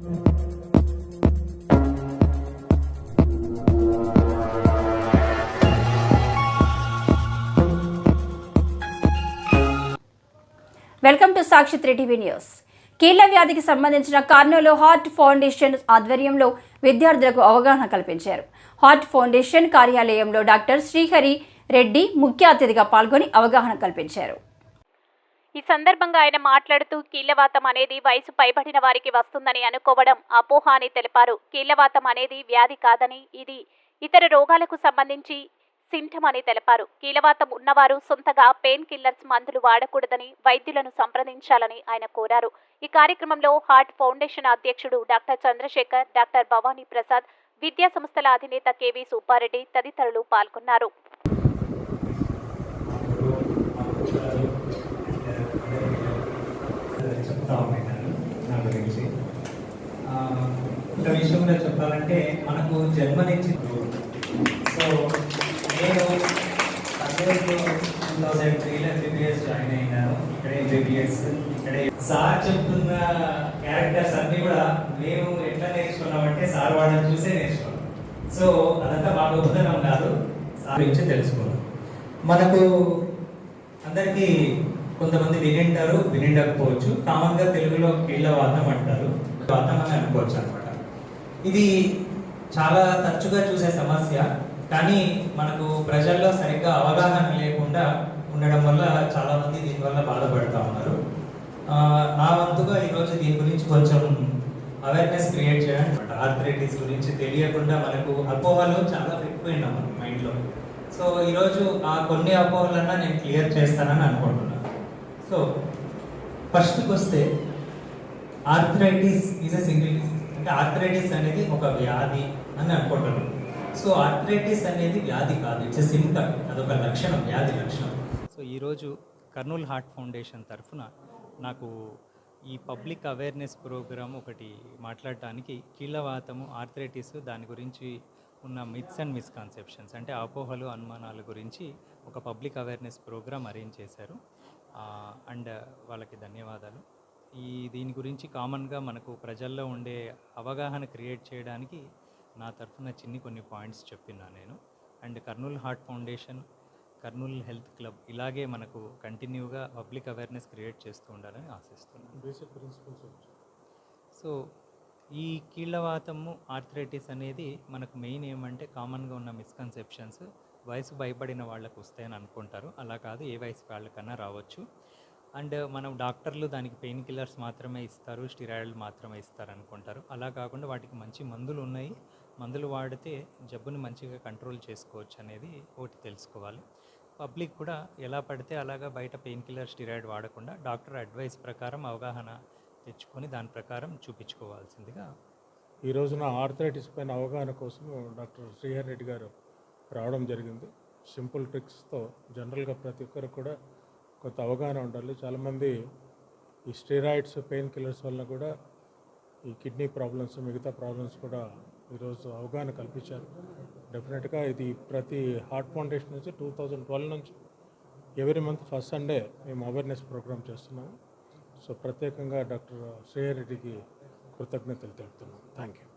Welcome to Sakshi three TV news. కీళ్ళ వ్యాధికి సంబంధించిన కర్నూలు హార్ట్ ఫౌండేషన్ ఆధ్వర్యంలో విద్యార్థులకు అవగాహన కల్పించారు. హార్ట్ ఫౌండేషన్ కార్యాలయంలో డాక్టర్ శ్రీహరి రెడ్డి ముఖ్య అతిథిగా పాల్గొని అవగాహన కల్పించారు. ఈ సందర్భంగా ఆయన మాట్లాడుతూ కీళ్ళవాతం అనేది వయసు పైబడిన వారికి వస్తుందని అనుకోవడం అపోహ అని తెలిపారు. కీళ్ళవాతం అనేది వ్యాధి కాదని ఇది ఇతర రోగాలకు సంబంధించి సింటమ్ అని తెలిపారు. కీలవాతం ఉన్నవారు సొంతగా పెయిన్ కిల్లర్స్ మందులు వాడకూడదని వైద్యులను సంప్రదించాలని ఆయన కోరారు. ఈ కార్యక్రమంలో హార్ట్ ఫౌండేషన్ అధ్యక్షుడు డాక్టర్ చంద్రశేఖర్ డాక్టర్ భవానీ ప్రసాద్ విద్యా సంస్థల అధినేత కేవీ సుబ్బారెడ్డి తదితరులు పాల్గొన్నారు. చెప్తా ఉన్నాను నా గురించి. ఒక విషయం కూడా చెప్పాలంటే మనకు జన్మనిచ్చి సో నేను టూ థౌజండ్ త్రీలో ఎంబీబీఎస్ జాయిన్ అయినాను. ఇక్కడే ఎంబీబీఎస్ ఇక్కడే సార్ చెప్తున్న క్యారెక్టర్స్ అన్నీ కూడా మేము ఎట్లా నేర్చుకున్నామంటే సార్ వాళ్ళని చూసే నేర్చుకున్నాం. సో అదంతా మా గొప్పతనం కాదు. సార్ గురించి తెలుసుకున్నాం మనకు అందరికీ కొంతమంది వినింటారు వినిండకపోవచ్చు. కామన్గా తెలుగులో కీళ్ళ వాతం అంటారు. వాతం అని అనుకోవచ్చు అనమాట ఇది చాలా తరచుగా చూసే సమస్య. కానీ మనకు ప్రజల్లో సరిగ్గా అవగాహన లేకుండా ఉండడం వల్ల చాలామంది దీనివల్ల బాధపడుతూ ఉన్నారు. నా వంతుగా ఈరోజు దీని గురించి కొంచెం అవేర్నెస్ క్రియేట్ చేయడం. ఆర్థరైటిస్ గురించి తెలియకుండా మనకు అపోహలు చాలా ఎక్కువైనా మన మైండ్లో సో ఈరోజు ఆ కొన్ని అపోహలన్నా నేను క్లియర్ చేస్తానని అనుకుంటున్నాను. సో ఫస్ట్కి వస్తే ఆర్థరైటిస్ ఈజ్ అ సింగిల్ అంటే ఆర్థరైటిస్ అనేది ఒక వ్యాధి అని అనుకుంటున్నాను సో ఆర్థరైటిస్ అనేది వ్యాధి కాదు. ఇట్స్ సింటమ్ అదొక లక్షణం వ్యాధి లక్షణం. సో ఈరోజు కర్నూల్ హార్ట్ ఫౌండేషన్ తరఫున నాకు ఈ పబ్లిక్ అవేర్నెస్ ప్రోగ్రామ్ ఒకటి మాట్లాడటానికి కీళ్ళవాతము ఆర్థరైటిస్ దాని గురించి ఉన్న మిత్స్ అండ్ మిస్కాన్సెప్షన్స్ అంటే అపోహలు అనుమానాల గురించి ఒక పబ్లిక్ అవేర్నెస్ ప్రోగ్రామ్ అరేంజ్ చేశారు. అండ్ వాళ్ళకి ధన్యవాదాలు. ఈ దీని గురించి కామన్గా మనకు ప్రజల్లో ఉండే అవగాహన క్రియేట్ చేయడానికి నా తరఫున చిన్ని కొన్ని పాయింట్స్ చెప్పినా నేను. And Kurnool heart foundation Kurnool health club ఇలాగే మనకు కంటిన్యూగా పబ్లిక్ అవేర్నెస్ క్రియేట్ చేస్తూ ఉండాలని ఆశిస్తున్నాను. బేసిక్ ప్రిన్సిపల్స్ సో ఈ కీళ్ళవాతము ఆర్థరైటిస్ అనేది మనకు మెయిన్ ఏమంటే కామన్గా ఉన్న మిస్కన్సెప్షన్స్ వయసు భయపడిన వాళ్ళకు వస్తాయని అనుకుంటారు. అలా కాదు ఏ వయసు వాళ్ళకన్నా రావచ్చు. అండ్ మనం డాక్టర్లు దానికి పెయిన్ కిల్లర్స్ మాత్రమే ఇస్తారు స్టిరాయిడ్ మాత్రమే ఇస్తారు అనుకుంటారు. అలా కాకుండా వాటికి మంచి మందులు ఉన్నాయి. మందులు వాడితే జబ్బుని మంచిగా కంట్రోల్ చేసుకోవచ్చు అనేది ఒకటి తెలుసుకోవాలి. పబ్లిక్ కూడా ఎలా పడితే అలాగా బయట పెయిన్ కిల్లర్ స్టిరాయిడ్ వాడకుండా డాక్టర్ అడ్వైస్ ప్రకారం అవగాహన తెచ్చుకొని దాని ప్రకారం చూపించుకోవాల్సిందిగా ఈ రోజున ఆర్థరైటిస్ పైన అవగాహన కోసం డాక్టర్ శ్రీహర్ రెడ్డి గారు రావడం జరిగింది. సింపుల్ ట్రిక్స్తో జనరల్గా ప్రతి ఒక్కరు కూడా కొంత అవగాహన ఉండాలి. చాలామంది ఈ స్టీరాయిడ్స్ పెయిన్ కిల్లర్స్ వల్ల కూడా ఈ కిడ్నీ ప్రాబ్లమ్స్ మిగతా ప్రాబ్లమ్స్ కూడా ఈరోజు అవగాహన కల్పించారు. డెఫినెట్గా ఇది ప్రతి హార్ట్ ఫౌండేషన్ నుంచి టూ థౌజండ్ ట్వెల్వ్ నుంచి ఎవ్రీ మంత్ ఫస్ట్ సండే మేము అవేర్నెస్ ప్రోగ్రామ్ చేస్తున్నాము. సో ప్రత్యేకంగా డాక్టర్ శ్రేయారెడ్డికి కృతజ్ఞతలు తెలుపుతున్నాం థ్యాంక్ యూ